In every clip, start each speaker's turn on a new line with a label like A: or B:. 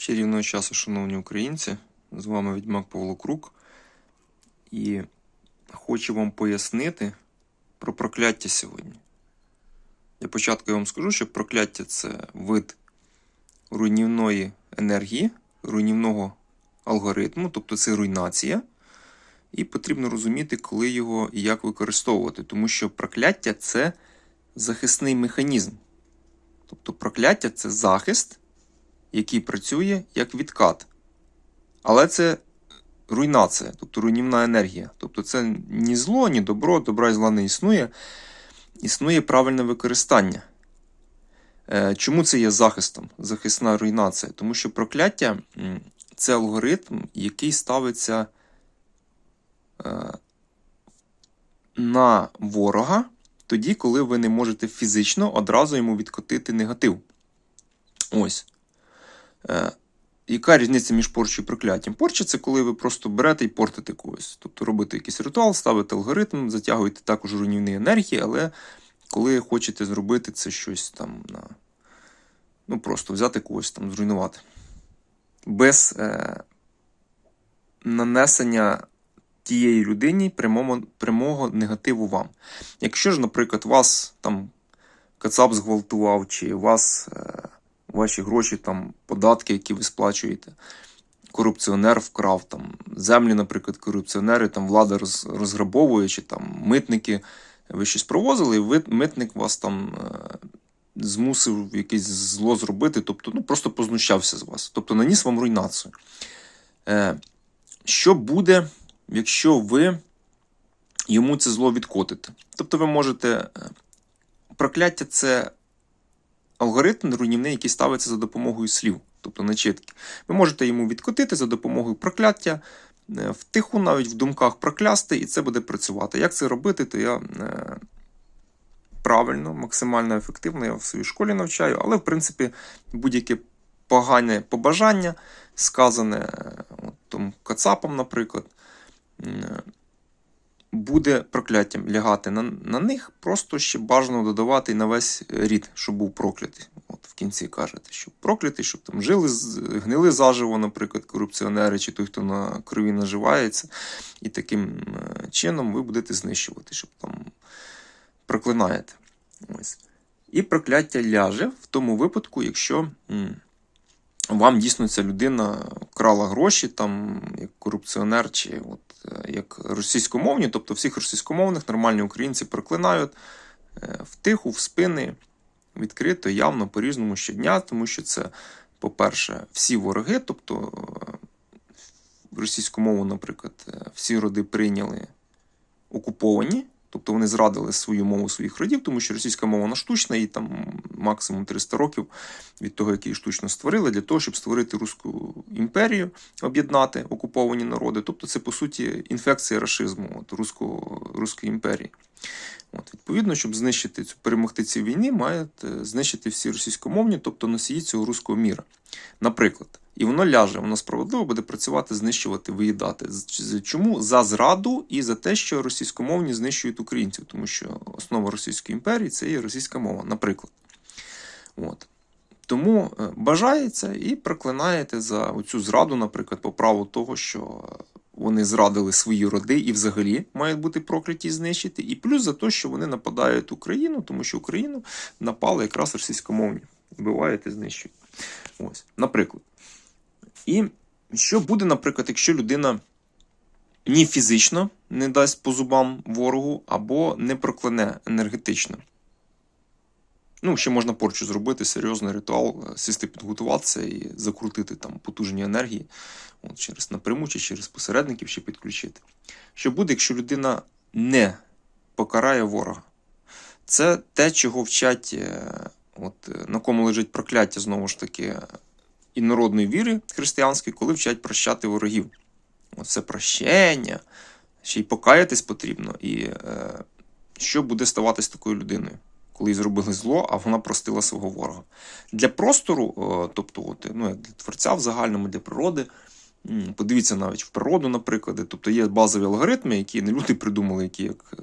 A: Чарівного часу, шановні українці, з вами відьмак Павло Крук. І хочу вам пояснити про прокляття сьогодні. Для початку я вам скажу, що прокляття це вид руйнівної енергії, руйнівного алгоритму, тобто це руйнація. І потрібно розуміти, коли його і як використовувати, тому що прокляття це захисний механізм. Тобто прокляття це захист, який працює як відкат. Але це руйнація, тобто руйнівна енергія. Тобто це ні зло, ні добро, добра і зла не існує. Існує правильне використання. Е, Чому це є захистом? Захисна руйнація? Тому що прокляття це алгоритм, який ставиться е, на ворога тоді, коли ви не можете фізично одразу йому відкотити негатив. Ось. Е, яка різниця між порчою і прокляттям? Порча це коли ви просто берете і портите когось. Тобто робите якийсь ритуал, ставите алгоритм, затягуєте також руйнівні енергії, але коли хочете зробити це щось там на. Ну, просто взяти когось там, зруйнувати. Без е, нанесення тієї людині прямого, прямого негативу вам. Якщо ж, наприклад, вас там кацап зґвалтував, чи вас е, ваші гроші, там, податки, які ви сплачуєте, корупціонер вкрав, там, землі, наприклад, корупціонери, там влада роз, розграбовує, чи там митники, ви щось провозили, і ви, митник вас там. Е, Змусив якесь зло зробити, тобто ну, просто познущався з вас, тобто наніс вам руйнацію. Е, Що буде, якщо ви йому це зло відкотите? Тобто ви можете. е, Прокляття це алгоритм руйнівний, який ставиться за допомогою слів, тобто начитки. Ви можете йому відкотити за допомогою прокляття, е, втиху, навіть в думках проклясти, і це буде працювати. Як це робити, то я е, правильно, максимально ефективно, я в своїй школі навчаю, але в принципі будь-яке погане побажання, сказане е, от, там, кацапом, наприклад, буде прокляттям лягати на, на них, просто ще бажано додавати на весь рід, щоб був проклятий. От в кінці кажете, щоб проклятий, щоб там жили, гнили заживо, наприклад, корупціонери чи той, хто на крові наживається, і таким е, чином ви будете знищувати, щоб там проклинаєте. Ось. І прокляття ляже в тому випадку, якщо вам дійсно ця людина крала гроші, там, як корупціонер, чи от, е, як російськомовні, тобто всіх російськомовних нормальні українці проклинають е, втиху, в спини, відкрито, явно, по-різному щодня, тому що це, по-перше, всі вороги, тобто е, російську мову, наприклад, всі роди прийняли окуповані, тобто вони зрадили свою мову своїх родів, тому що російська мова вона штучна, і там максимум 300 років від того, як її штучно створили, для того, щоб створити Руську імперію, об'єднати окуповані народи. Тобто це, по суті, інфекція рашизму от, руського, Руської імперії. От, відповідно, щоб знищити цю перемогти цій війні, мають е, знищити всі російськомовні, тобто носії цього руського міра. Наприклад, і воно ляже, воно справедливо буде працювати, знищувати, виїдати. Чому? За зраду і за те, що російськомовні знищують українців, тому що основа Російської імперії це є російська мова, наприклад. От. Тому е, бажається і проклинаєте за цю зраду, наприклад, по праву того, що вони зрадили свої роди і взагалі мають бути прокляті і знищити. І плюс за те, що вони нападають Україну, тому що Україну напали якраз російськомовні. Вбивають і знищують. Ось, наприклад. І що буде, наприклад, якщо людина ні фізично не дасть по зубам ворогу, або не прокляне енергетично? Ну, ще можна порчу зробити, серйозний ритуал, е, сісти підготуватися і закрутити там потужні енергії, от, через напряму чи через посередників ще підключити. Що буде, якщо людина не покарає ворога? Це те, чого вчать, е, от, е, на кому лежить прокляття, знову ж таки, е, інородної віри християнської, коли вчать прощати ворогів. Оце прощення, ще й покаятись потрібно. І е, що буде ставати з такою людиною? коли їй зробили зло, а вона простила свого ворога. Для простору, е, тобто, от, ну, як для творця в загальному, для природи, подивіться навіть в природу, наприклад, тобто є базові алгоритми, які не люди придумали, які як е,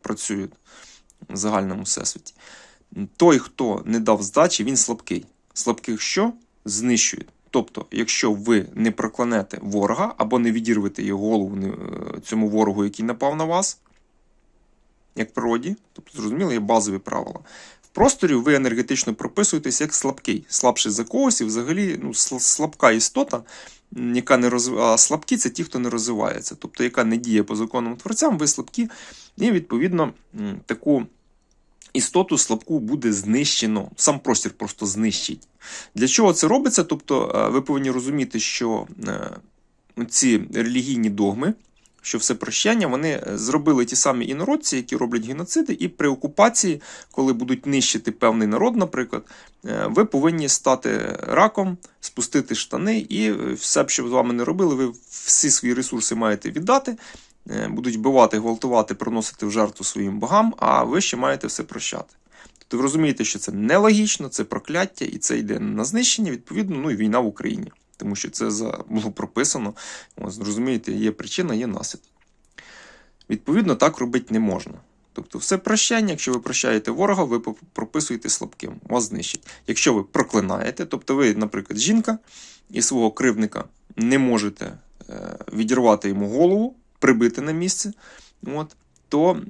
A: працюють в загальному всесвіті. Той, хто не дав здачі, він слабкий. Слабких що? Знищують. Тобто, якщо ви не проклянете ворога або не відірвете його голову е, цьому ворогу, який напав на вас, як в природі, тобто, зрозуміло, є базові правила. В просторі ви енергетично прописуєтесь як слабкий, слабший за когось, і взагалі ну, слабка істота, яка не розв... а слабкі це ті, хто не розвивається, тобто яка не діє по законам творцям, ви слабкі, і відповідно таку істоту слабку буде знищено. Сам простір просто знищить. Для чого це робиться? Тобто, е, ви повинні розуміти, що е, ці релігійні догми, що все прощання, вони е, зробили ті самі інородці, які роблять геноциди, і при окупації, коли будуть нищити певний народ, наприклад, ви повинні стати раком, спустити штани, і все, що з вами не робили, ви всі свої ресурси маєте віддати. Е, Будуть вбивати, гвалтувати, приносити в жертву своїм богам, а ви ще маєте все прощати. Тобто ви розумієте, що це нелогічно, це прокляття, і це йде на знищення, відповідно, ну і війна в Україні. Тому що це було прописано. Ось, є причина, є наслідок. Відповідно, так робити не можна. Тобто, все прощання, якщо ви прощаєте ворога, ви прописуєте слабким, вас знищить. Якщо ви проклинаєте, тобто ви, наприклад, жінка і свого кривника не можете е, відірвати йому голову, прибити на місце, от, то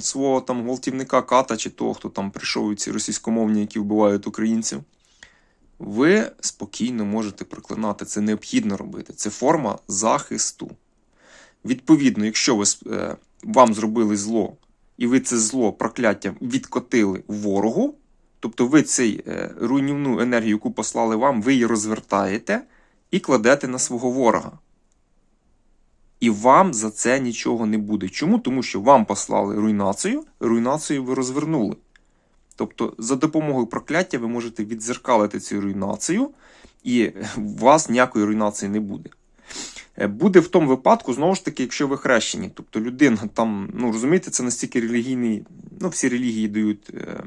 A: свого там гвалтівника ката чи того, хто там прийшов ці російськомовні, які вбивають українців, ви спокійно можете проклинати. Це необхідно робити. Це форма захисту. Відповідно, якщо ви, е, вам зробили зло, і ви це зло, прокляття відкотили ворогу, тобто ви цей е, руйнівну енергію, яку послали вам, ви її розвертаєте і кладете на свого ворога. І вам за це нічого не буде. Чому? Тому що вам послали руйнацію, руйнацію ви розвернули. Тобто, за допомогою прокляття ви можете відзеркалити цю руйнацію, і у вас ніякої руйнації не буде. Е, Буде в тому випадку, знову ж таки, якщо ви хрещені. Тобто людина там, ну розумієте, це настільки релігійний, ну всі релігії дають е,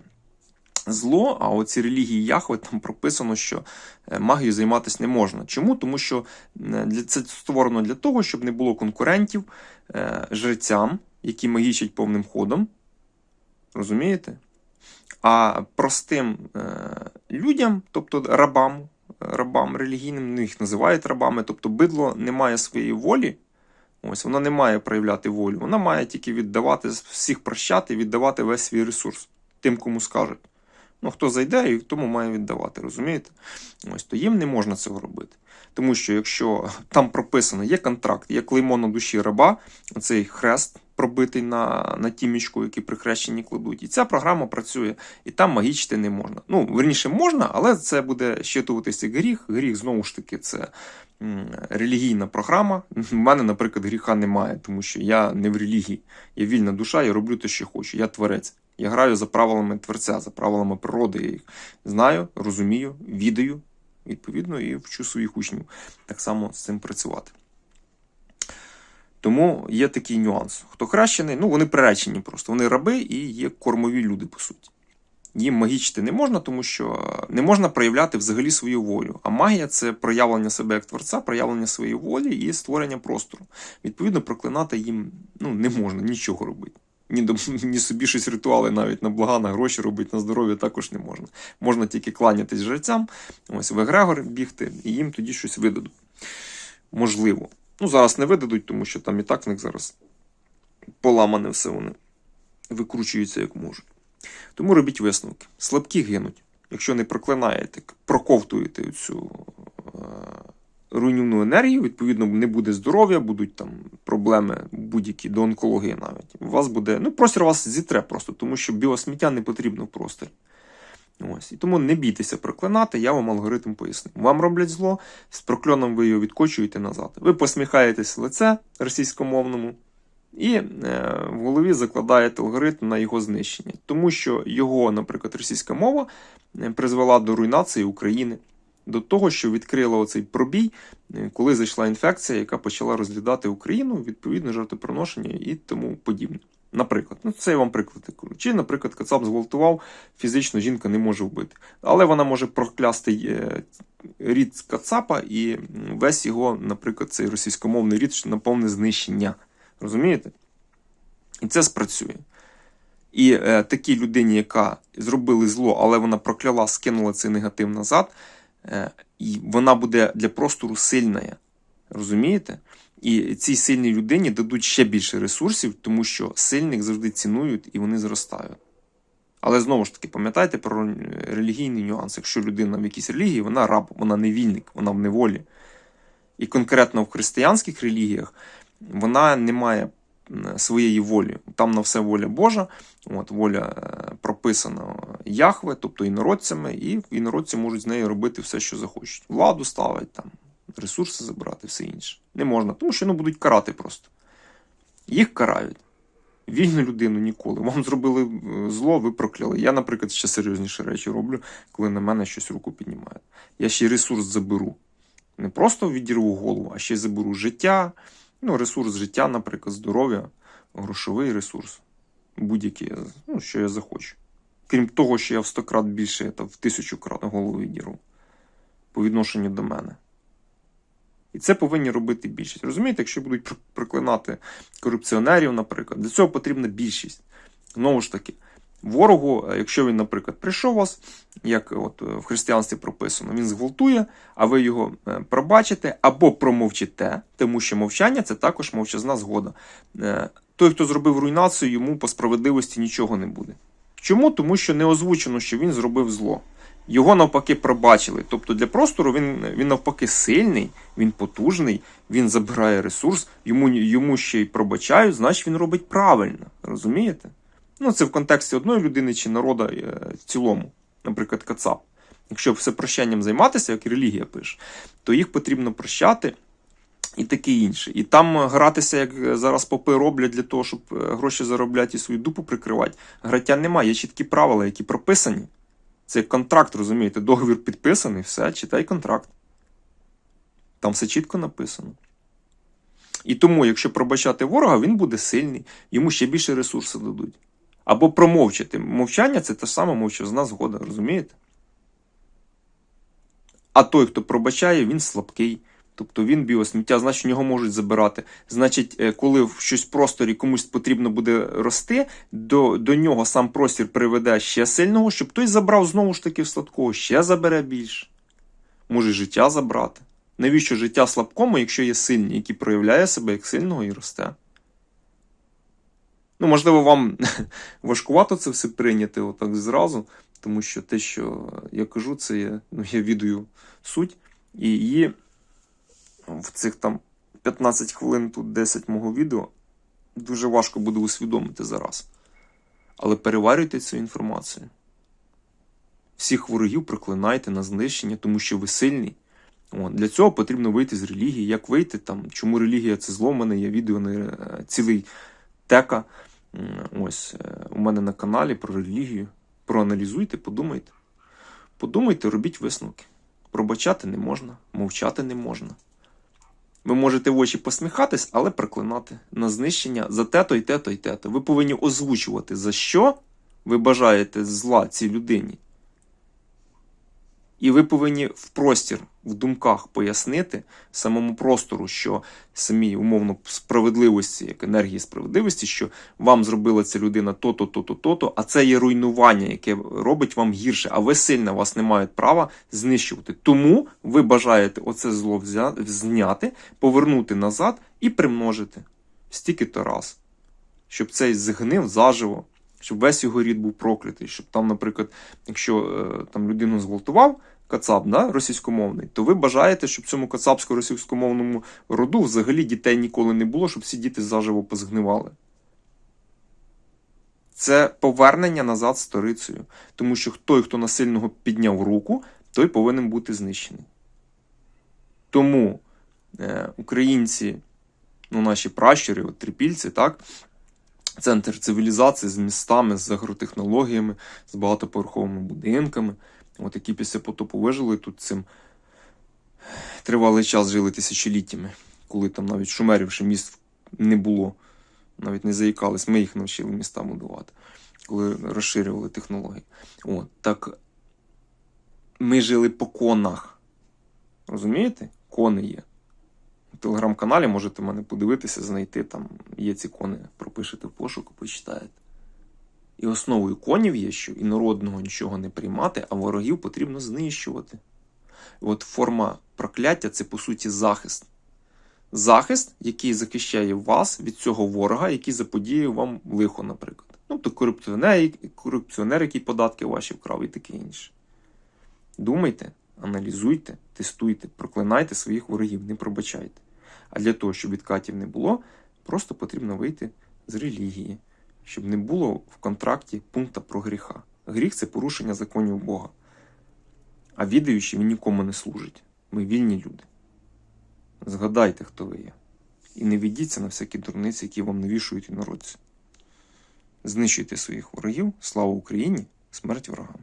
A: зло, а оці релігії Яхве там прописано, що е, магією займатися не можна. Чому? Тому що е, це створено для того, щоб не було конкурентів е, жрецям, які магічать повним ходом. Розумієте? А простим людям, тобто рабам, рабам релігійним, ну, їх називають рабами, тобто бидло не має своєї волі, ось вона не має проявляти волю, вона має тільки віддавати всіх прощати, віддавати весь свій ресурс тим, кому скажуть. Ну, хто зайде, і тому має віддавати, розумієте? Ось то їм не можна цього робити. Тому що якщо там прописано, є контракт, є клеймо на душі раба, оцей хрест пробитий на, на тімічку, який при хрещенні кладуть. І ця програма працює, і там магічити не можна. Ну, верніше, можна, але це буде щитуватися гріх. Гріх, знову ж таки, це релігійна програма. У мене, наприклад, гріха немає, тому що я не в релігії. Я вільна душа, я роблю те, що хочу. Я творець. Я граю за правилами творця, за правилами природи. Я їх знаю, розумію, відаю, відповідно, і вчу своїх учнів так само з цим працювати. Тому є такий нюанс. Хто хрещений, ну вони приречені просто. Вони раби і є кормові люди, по суті. Їм магічити не можна, тому що не можна проявляти взагалі свою волю. А магія це проявлення себе як творця, проявлення своєї волі і створення простору. Відповідно, проклинати їм ну, не можна нічого робити. Ні, ні собі щось ритуали навіть на блага, на гроші робити, на здоров'я також не можна. Можна тільки кланятись жрецям, ось в Егрегор бігти, і їм тоді щось видадуть. Можливо. Ну, зараз не видадуть, тому що там і так в них зараз поламане все вони викручуються як можуть. Тому робіть висновки. Слабкі гинуть. Якщо не проклинаєте, проковтуєте цю е, руйнівну енергію, відповідно, не буде здоров'я, будуть там проблеми будь-які до онкології навіть. У вас буде, ну, простір вас зітре просто, тому що біосміття не потрібно в просторі. Ось. І тому не бійтеся проклинати, я вам алгоритм поясню. Вам роблять зло, з прокльоном ви його відкочуєте назад. Ви посміхаєтесь лице російськомовному і е, в голові закладаєте алгоритм на його знищення. Тому що його, наприклад, російська мова е, призвела до руйнації України, до того, що відкрила оцей пробій, е, коли зайшла інфекція, яка почала розглядати Україну, відповідно, жертвоприношення і тому подібне. Наприклад, ну це я вам приклад. Чи, наприклад, Кацап зґвалтував, фізично жінка не може вбити. Але вона може проклясти е, рід Кацапа і весь його, наприклад, цей російськомовний рід на повне знищення. Розумієте? І це спрацює. І е, такій людині, яка зробили зло, але вона прокляла, скинула цей негатив назад, і вона буде для простору сильна. Розумієте? І цій сильній людині дадуть ще більше ресурсів, тому що сильних завжди цінують і вони зростають. Але знову ж таки, пам'ятайте про е, релігійний нюанс. Якщо людина в якійсь релігії, вона раб, вона не вільник, вона в неволі. І конкретно в християнських релігіях вона не має своєї волі. Там на все воля Божа, от, воля е, прописана Яхве, тобто інородцями, і інородці можуть з нею робити все, що захочуть. Владу ставить, там, ресурси забирати, все інше. Не можна, тому що ну, будуть карати просто. Їх карають. Вільну людину ніколи. Вам зробили е, зло, ви прокляли. Я, наприклад, ще серйозніші речі роблю, коли на мене щось руку піднімають. Я ще й ресурс заберу. Не просто відірву голову, а ще й заберу життя, ну, ресурс життя, наприклад, здоров'я, грошовий ресурс. Будь-який, ну, що я захочу. Крім того, що я в 100 крат більше, та в тисячу крат голову відірву по відношенню до мене. І це повинні робити більшість. Розумієте, якщо будуть проклинати корупціонерів, наприклад, для цього потрібна більшість. Знову ж таки, ворогу, е, якщо він, наприклад, прийшов вас, як от е, в християнстві прописано, він зґвалтує, а ви його е, пробачите або промовчите, тому що мовчання це також мовчазна згода. Е, Той, хто зробив руйнацію, йому по справедливості нічого не буде. Чому? Тому що не озвучено, що він зробив зло. Його навпаки пробачили. Тобто для простору він, він навпаки сильний, він потужний, він забирає ресурс, йому, йому ще й пробачають, значить він робить правильно. Розумієте? Ну, це в контексті одної людини чи народа е, в цілому, наприклад, Кацап. Якщо все прощанням займатися, як і релігія пише, то їх потрібно прощати і таке інше. І там е, гратися, як зараз попи роблять для того, щоб е, гроші заробляти і свою дупу прикривати, граття немає. Є чіткі правила, які прописані. Це контракт, розумієте, договір підписаний, все, читай контракт. Там все чітко написано. І тому, якщо пробачати ворога, він буде сильний, йому ще більше ресурсу дадуть. Або промовчати. Мовчання це та ж сама мовчазна згода, розумієте? А той, хто пробачає, він слабкий. Тобто він біосміття, значить, нього можуть забирати. Значить, е, коли в щось просторі комусь потрібно буде рости, до, до нього сам простір приведе ще сильного, щоб той забрав знову ж таки в сладкого, ще забере більше. Може, життя забрати. Навіщо життя слабкому, якщо є сильний, який проявляє себе як сильного і росте? Ну, можливо, вам важкувато це все прийняти отак зразу, тому що те, що я кажу, це є, ну, я відаю суть, і її в цих там 15 хвилин, тут 10 мого відео, дуже важко буде усвідомити зараз. Але переварюйте цю інформацію. Всіх ворогів проклинайте на знищення, тому що ви сильні. Для цього потрібно вийти з релігії. Як вийти там, чому релігія це зло? У мене є відео на е, цілий тека. Ось е, у мене на каналі про релігію. Проаналізуйте, подумайте. Подумайте, робіть висновки. Пробачати не можна, мовчати не можна. Ви можете в очі посміхатись, але проклинати на знищення за те-то і те-то і те-то. Ви повинні озвучувати, за що ви бажаєте зла цій людині. І ви повинні в простір, в думках пояснити самому простору, що самій умовно справедливості, як енергії справедливості, що вам зробила ця людина то-то, то-то, то-то, а це є руйнування, яке робить вам гірше, а ви сильна, вас не мають права знищувати. Тому ви бажаєте оце зло зняти, повернути назад і примножити стільки-то раз, щоб цей згнив заживо, щоб весь його рід був проклятий, щоб там, наприклад, якщо е, там людину зґвалтував кацап, да, російськомовний, то ви бажаєте, щоб цьому кацапсько-російськомовному роду взагалі дітей ніколи не було, щоб всі діти заживо позгнивали. Це повернення назад сторицею. Тому що той, хто насильного підняв руку, той повинен бути знищений. Тому е, українці, ну, наші пращури, от, трипільці, так, центр цивілізації з містами, з агротехнологіями, з багатоповерховими будинками, от, які після потопу вижили тут цим тривалий час жили тисячоліттями, коли там навіть шумерів ще міст не було, навіть не заїкались, ми їх навчили міста будувати, коли розширювали технології. От, так ми жили по конах. Розумієте? Кони є. Телеграм-каналі можете мене подивитися, знайти там є ці кони, пропишете в пошуку, почитаєте. І основою конів є, що інородного нічого не приймати, а ворогів потрібно знищувати. І от форма прокляття це по суті захист. Захист, який захищає вас від цього ворога, який заподіє вам лихо, наприклад. Ну, то корупціонер, корупціонер, який податки ваші вкрав і таке інше. Думайте, аналізуйте, тестуйте, проклинайте своїх ворогів, не пробачайте. А для того, щоб відкатів не було, просто потрібно вийти з релігії, щоб не було в контракті пункта про гріха. Гріх це порушення законів Бога. А відаючи, він нікому не служить. Ми вільні люди. Згадайте, хто ви є. І не ведіться на всякі дурниці, які вам навішують інородці. Знищуйте своїх ворогів, слава Україні, смерть ворогам.